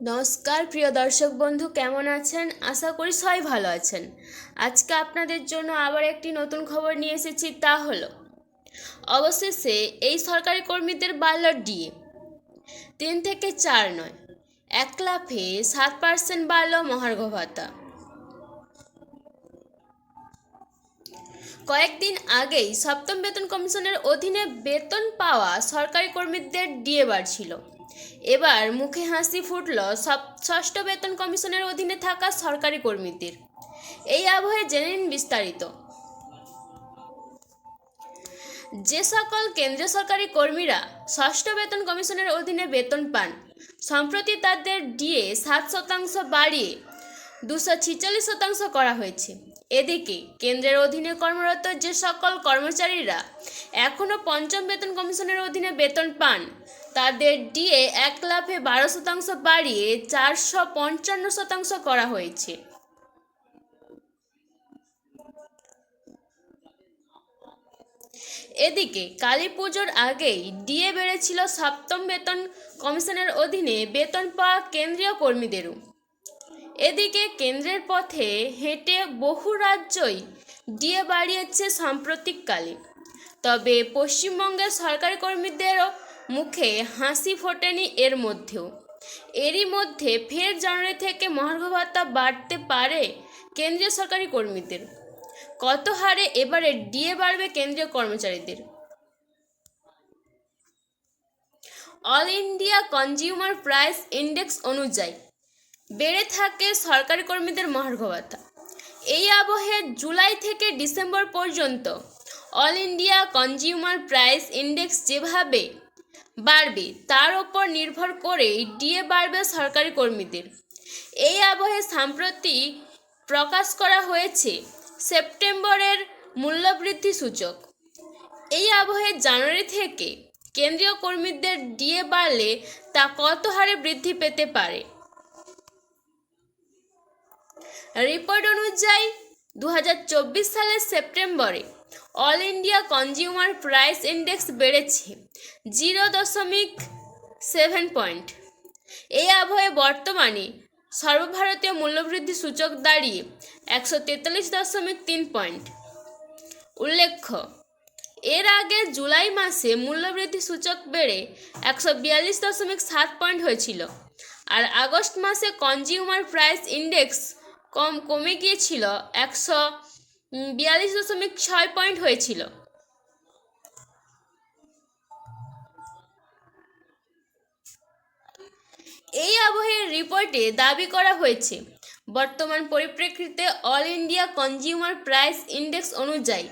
নমস্কার, প্রিয় দর্শক বন্ধু, কেমন আছেন? আশা করি সবাই ভালো আছেন। আজকে আপনাদের জন্য আবার একটি নতুন খবর নিয়ে এসেছি, তা হলো, অবশেষে এই সরকারি কর্মীদের বাড়ল ডিএ। তিন থেকে চার নয়, এক লাফে সাত পার্সেন্ট বাড়ল মহার্ঘ ভাতা। কয়েকদিন আগেই সপ্তম বেতন কমিশনের অধীনে বেতন পাওয়া সরকারি কর্মীদের ডিএ বাড়ছিল। এবার মুখে হাসি ফুটল সব ষষ্ঠ বেতন কমিশনের অধীনে থাকা সরকারি কর্মীদের। এই আবহে জেনে নিন বিস্তারিত। যে সকল কেন্দ্রীয় সরকারি কর্মীরা ষষ্ঠ বেতন কমিশনের অধীনে বেতন পান, সম্প্রতি তাদের ডিএ সাত শতাংশ বাড়িয়ে দুশো ছিচল্লিশ শতাংশ করা হয়েছে। এদিকে কেন্দ্রের অধীনে কর্মরত যে সকল কর্মচারীরা এখনও পঞ্চম বেতন কমিশনের অধীনে বেতন পান, তাদের ডিএ এক লাফে বারো শতাংশ বাড়িয়ে চারশো পঞ্চান্ন শতাংশ করা হয়েছে। এদিকে কালী পুজোর আগেই ডিএ বেড়েছিল সপ্তম বেতন কমিশনের অধীনে বেতন পাওয়া কেন্দ্রীয় কর্মীদেরও। এদিকে কেন্দ্রের পথে হেঁটে বহু রাজ্যই ডিএ বাড়িয়েছে সাম্প্রতিককালে। তবে পশ্চিমবঙ্গের সরকারি কর্মীদেরও মুখে হাসি ফোটেনি এর মধ্যেও। এরই মধ্যে ফের জানুয়ারি থেকে মহার্ঘ ভাতা বাড়তে পারে কেন্দ্রীয় সরকারি কর্মীদের। কত হারে এবারে ডিএ বাড়বে কেন্দ্রীয় কর্মচারীদের? All India consumer price index অনুযায়ী বেড়ে থাকে সরকারি কর্মীদের মহার্ঘ ভাতা এই আবহে জুলাই থেকে ডিসেম্বর পর্যন্ত all India consumer price index যেভাবে বাড়বে, তার ওপর নির্ভর করেই ডিএ বাড়বে সরকারি কর্মীদের। এই আবহে সাম্প্রতিক প্রকাশ করা হয়েছে সেপ্টেম্বরের মূল্যবৃদ্ধি সূচক। এই আবহে জানুয়ারি থেকে কেন্দ্রীয় কর্মীদের ডিএ বাড়লে তা কত হারে বৃদ্ধি পেতে পারে? রিপোর্ট অনুযায়ী দু হাজার চব্বিশ সালের সেপ্টেম্বরে all India consumer price index বেড়েছে জিরো দশমিক সেভেন পয়েন্ট এই আবহে বর্তমানে সর্বভারতীয় মূল্যবৃদ্ধি সূচক দাঁড়িয়ে একশো তেতাল্লিশ দশমিক তিন পয়েন্ট উল্লেখ্য, এর আগে জুলাই মাসে মূল্যবৃদ্ধি সূচক বেড়ে একশো বিয়াল্লিশ দশমিক সাত পয়েন্ট হয়েছিল। আর আগস্ট মাসে কনজিউমার প্রাইস ইন্ডেক্স কম কমে গিয়েছিল, একশো বিয়াল্লিশ দশমিক ছয় পয়েন্ট হয়েছিল। এই আবহের রিপোর্টে দাবি করা হয়েছে, বর্তমান পরিপ্রেক্ষিতে all India consumer price index অনুযায়ী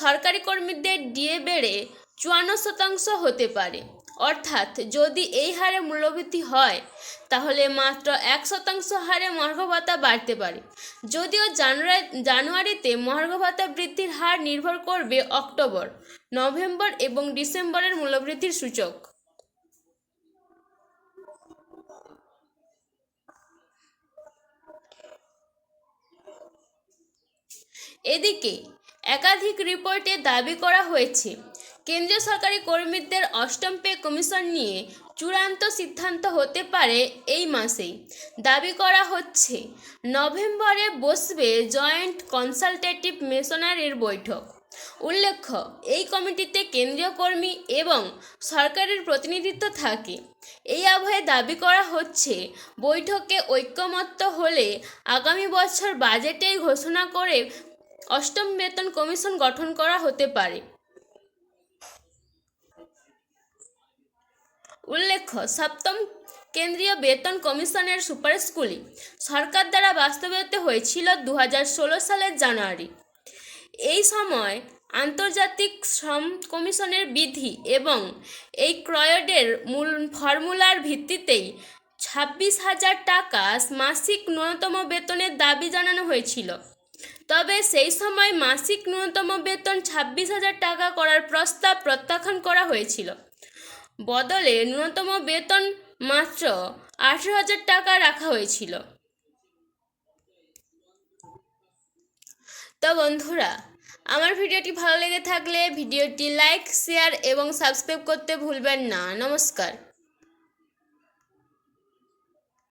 সরকারি কর্মীদের ডিএ বেড়ে চুয়ান্ন শতাংশ হতে পারে। অর্থাৎ যদি এই হারে মূল্যবৃদ্ধি হয়, তাহলে মাত্র এক শতাংশ হারে মহার্ঘ ভাতা বাড়তে পারে। যদিও জানুয়ারি, জানুয়ারিতে মহার্ঘ ভাতা বৃদ্ধির হার নির্ভর করবে অক্টোবর, নভেম্বর এবং ডিসেম্বরের মূল্যবৃদ্ধির সূচক। এদিকে, একাধিক রিপোর্টে দাবি করা হয়েছে কেন্দ্রীয় সরকারি কর্মীদের অষ্টম পে কমিশন নিয়ে চূড়ান্ত সিদ্ধান্ত হতে পারে এই মাসেই। দাবি করা হচ্ছে, নভেম্বরে বসবে জয়েন্ট কনসালটেটিভ মিশনারির বৈঠক। উল্লেখ্য, এই কমিটিতে কেন্দ্রীয় কর্মী এবং সরকারের প্রতিনিধিত্ব থাকে। এই আবহে দাবি করা হচ্ছে, বৈঠকে ঐক্যমত্য হলে আগামী বছর বাজেটেই ঘোষণা করে অষ্টম বেতন কমিশন গঠন করা হতে পারে। উল্লেখ্য, সপ্তম কেন্দ্রীয় বেতন কমিশনের সুপারিশগুলি সরকার দ্বারা বাস্তবায়িত হয়েছিল দু হাজার ষোলো সালের জানুয়ারি। এই সময় আন্তর্জাতিক শ্রম কমিশনের বিধি এবং এই ক্রয়ডের মূল ফর্মুলার ভিত্তিতেই ছাব্বিশ হাজার টাকা মাসিক ন্যূনতম বেতনের দাবি জানানো হয়েছিল। তবে সেই সময় মাসিক ন্যূনতম বেতন ছাব্বিশ হাজার টাকা করার প্রস্তাব প্রত্যাখ্যান করা হয়েছিল। বদলে ন্যূনতম বেতন মাত্র আঠেরো হাজার টাকা রাখা হয়েছিল। তো বন্ধুরা, আমার ভিডিওটি ভালো লেগে থাকলে ভিডিওটি লাইক, শেয়ার এবং সাবস্ক্রাইব করতে ভুলবেন না। নমস্কার।